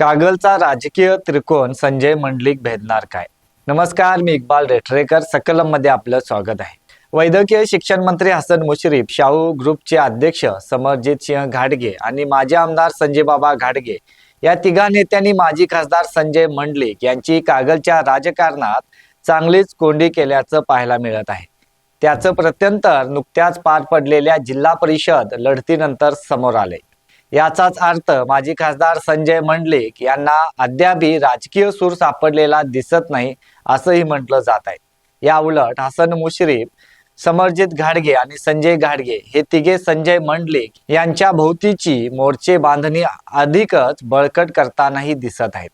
कागलचा राजकीय त्रिकोण संजय मंडलिक भेदणार काय? नमस्कार मी इक्बाल रेठरेकर सकलममध्ये आपलं स्वागत आहे. वैद्यकीय शिक्षण मंत्री हसन मुश्रीफ शाहू ग्रुपचे अध्यक्ष समरजित सिंह घाडगे आणि माजी आमदार संजय बाबा घाटगे या तिघा नेत्यांनी माजी खासदार संजय मंडलिक यांची कागलच्या राजकारणात चांगलीच कोंडी केल्याचं पाहायला मिळत आहे. त्याचं प्रत्यंतर नुकत्याच पार पडलेल्या जिल्हा परिषद लढतीनंतर समोर आले याचाच अर्थ माजी खासदार संजय मंडलिक यांना अद्यापही राजकीय सूर सापडलेला दिसत नाही असंही म्हटलं जात आहे. या उलट हसन मुश्रीफ समरजित घाडगे आणि संजय घाडगे हे तिघे संजय मंडलिक यांच्या भोवतीची मोर्चे बांधणी अधिकच बळकट करतानाही दिसत आहेत.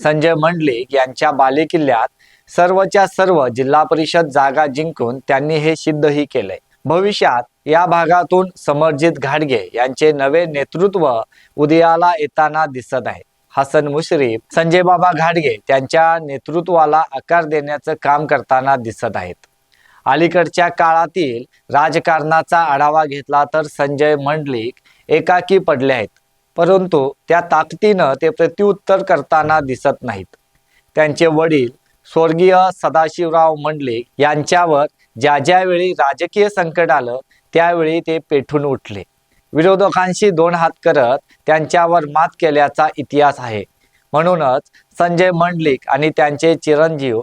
संजय मंडलिक यांच्या बालेकिल्ल्यात सर्वच्या सर्व जिल्हा परिषद जागा जिंकून त्यांनी हे सिद्धही केलंय. भविष्यात या भागातून समरजित घाडगे यांचे नवे नेतृत्व उदयाला येताना दिसत आहे. हसन मुश्रीफ संजय बाबा घाडगे त्यांच्या नेतृत्वाला आकार देण्याचं काम करताना दिसत आहेत. अलीकडच्या काळातील राजकारणाचा आढावा घेतला तर संजय मंडलिक एकाकी पडले आहेत परंतु त्या ताकदीनं ते प्रत्युत्तर करताना दिसत नाहीत. त्यांचे वडील स्वर्गीय सदाशिवराव मंडलिक यांच्यावर ज्या ज्यावेळी राजकीय संकट आलं त्यावेळी ते पेठून उठले. विरोधकांशी दोन हात करत त्यांच्यावर मात केल्याचा इतिहास आहे. म्हणूनच संजय मंडलिक आणि त्यांचे चिरंजीव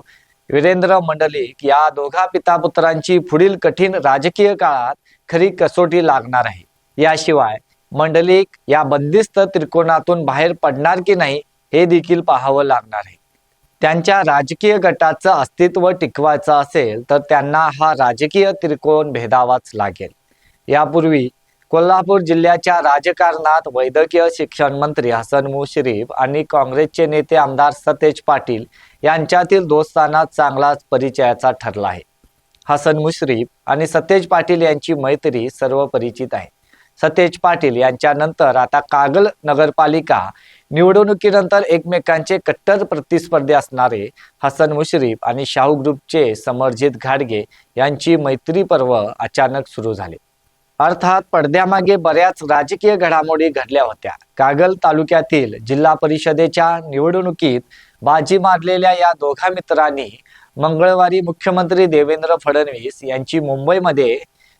वीरेंद्र मंडलिक या दोघा पितापुत्रांची पुढील कठीण राजकीय काळात खरी कसोटी लागणार आहे. याशिवाय मंडलिक या बंदिस्त त्रिकोणातून बाहेर पडणार की नाही हे देखील पाहावं लागणार आहे. त्यांच्या राजकीय गटाचं अस्तित्व टिकवायचं असेल तर त्यांना हा राजकीय त्रिकोण भेदावाच लागेल. यापूर्वी कोल्हापूर जिल्ह्याच्या राजकारणात वैद्यकीय शिक्षण मंत्री हसन मुश्रीफ आणि काँग्रेसचे नेते आमदार सतेज पाटील यांच्यातील दोस्ताना चांगलाच परिचयाचा ठरला आहे. हसन मुश्रीफ आणि सतेज पाटील यांची मैत्री सर्व परिचित आहे. सतेज पाटील यांच्यानंतर आता कागल नगरपालिका निवडणुकीनंतर एकमेकांचे कट्टर प्रतिस्पर्धी असणारे हसन मुश्रीफ आणि शाहू ग्रुपचे समरजित घाडगे यांची मैत्री पर्व अचानक सुरू झाले. अर्थात पडद्यामागे बऱ्याच राजकीय घडामोडी घडल्या होत्या. कागल तालुक्यातील जिल्हा परिषदेच्या निवडणुकीत बाजी मारलेल्या या दोघा मित्रांनी मंगळवारी मुख्यमंत्री देवेंद्र फडणवीस यांची मुंबईमध्ये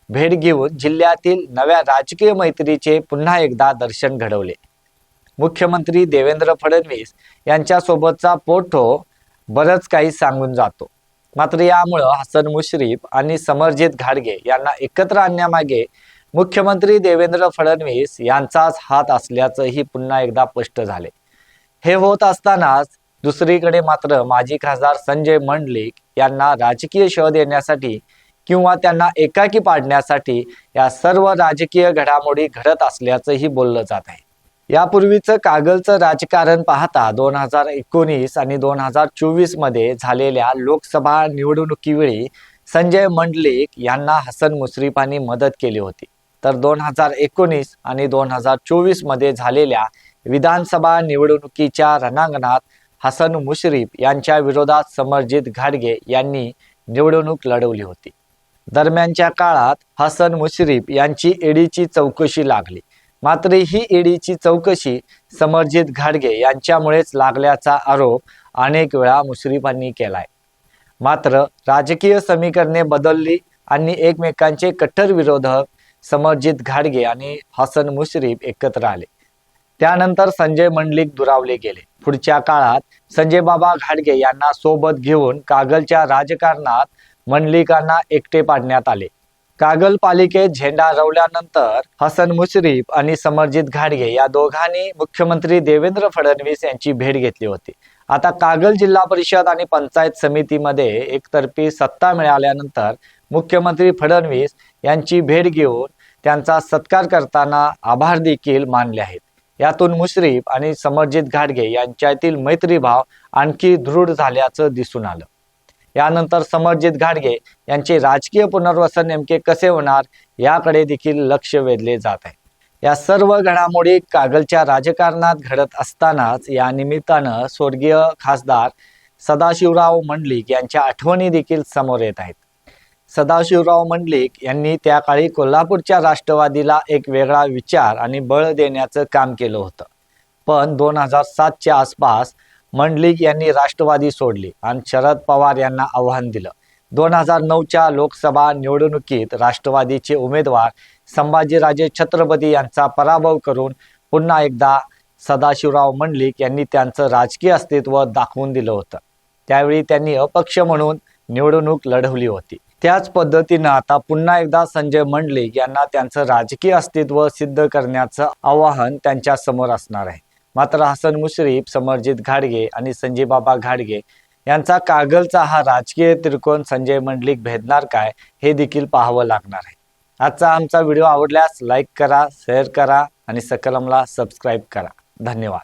भेट घेऊन जिल्ह्यातील नव्या राजकीय मैत्रीचे पुन्हा एकदा दर्शन घडवले. मुख्यमंत्री देवेंद्र फडणवीस यांच्यासोबतचा पोटो बरंच काही सांगून जातो. मात्र यामुळं हसन मुश्रीफ आणि समरजित घाडगे यांना एकत्र आणण्यामागे मुख्यमंत्री देवेंद्र फडणवीस यांचाच हात असल्याचंही पुन्हा एकदा स्पष्ट झाले. हे होत असतानाच दुसरीकडे मात्र माजी खासदार संजय मंडलिक यांना राजकीय शह देण्यासाठी किंवा त्यांना एकाकी पाडण्यासाठी या सर्व राजकीय घडामोडी घडत असल्याचंही बोललं जात आहे. यापूर्वीचं कागलचं राजकारण पाहता दोन हजार एकोणीस आणि दोन हजार चोवीसमध्ये झालेल्या लोकसभा निवडणुकीवेळी संजय मंडलिक यांना हसन मुश्रीफांनी मदत केली होती. तर दोन हजार एकोणीस आणि दोन हजार चोवीसमध्ये झालेल्या विधानसभा निवडणुकीच्या रणांगणात हसन मुश्रीफ यांच्या विरोधात समरजित घाडगे यांनी निवडणूक लढवली होती. दरम्यानच्या काळात हसन मुश्रीफ यांची ईडीची चौकशी लागली. मात्र ही ईडीची चौकशी समरजित घाडगे यांच्यामुळेच लागल्याचा आरोप अनेक वेळा मुश्रीफांनी केलाय. मात्र राजकीय समीकरणे बदलली आणि एकमेकांचे कट्टर विरोधक समरजित घाडगे आणि हसन मुश्रीफ एकत्र आले. त्यानंतर संजय मंडलिक दुरावले गेले. पुढच्या काळात संजय बाबा घाडगे यांना सोबत घेऊन कागलच्या राजकारणात मंडलिकांना एकटे पाडण्यात आले. कागल पालिकेत झेंडा रवल्यानंतर हसन मुश्रीफ आणि समरजित घाडगे या दोघांनी मुख्यमंत्री देवेंद्र फडणवीस यांची भेट घेतली होती. आता कागल जिल्हा परिषद आणि पंचायत समितीमध्ये एकतर्फी सत्ता मिळाल्यानंतर मुख्यमंत्री फडणवीस यांची भेट घेऊन त्यांचा सत्कार करताना आभार देखील मानले आहेत. यातून मुश्रीफ आणि समरजित घाडगे यांच्यातील मैत्रीभाव आणखी दृढ झाल्याचं दिसून आलं. यानंतर समरजित घाडगे यांचे राजकीय पुनर्वसन नेमके कसे होणार याकडे देखील लक्ष वेधले जात आहे. या सर्व घडामोडी कागलच्या राजकारणात घडत असतानाच या निमित्तानं स्वर्गीय खासदार सदाशिवराव मंडलिक यांच्या आठवणी देखील समोर येत आहेत. सदाशिवराव मंडलिक यांनी त्या काळी कोल्हापूरच्या राष्ट्रवादीला एक वेगळा विचार आणि बळ देण्याचं काम केलं होतं. पण दोन हजार सातच्या आसपास मंडलिक यांनी राष्ट्रवादी सोडली आणि शरद पवार यांना आव्हान दिलं. दोन हजार नऊच्या लोकसभा निवडणुकीत राष्ट्रवादीचे उमेदवार संभाजीराजे छत्रपती यांचा पराभव करून पुन्हा एकदा सदाशिवराव मंडलिक यांनी त्यांचं राजकीय अस्तित्व दाखवून दिलं होतं. त्यावेळी त्यांनी अपक्ष म्हणून निवडणूक लढवली होती. त्याच पद्धतीनं आता पुन्हा एकदा संजय मंडलिक यांना त्यांचं राजकीय अस्तित्व सिद्ध करण्याचं आवाहन त्यांच्यासमोर असणार आहे. मात्र हसन मुश्रीफ समरजित घाडगे आणि संजय बाबा घाडगे यांचा कागलचा हा राजकीय त्रिकोण संजय मंडलिक भेदणार काय हे देखील पाहावं लागणार आहे. आजचा आमचा व्हिडिओ आवडल्यास लाईक करा शेअर करा आणि सकलमला सबस्क्राईब करा. धन्यवाद.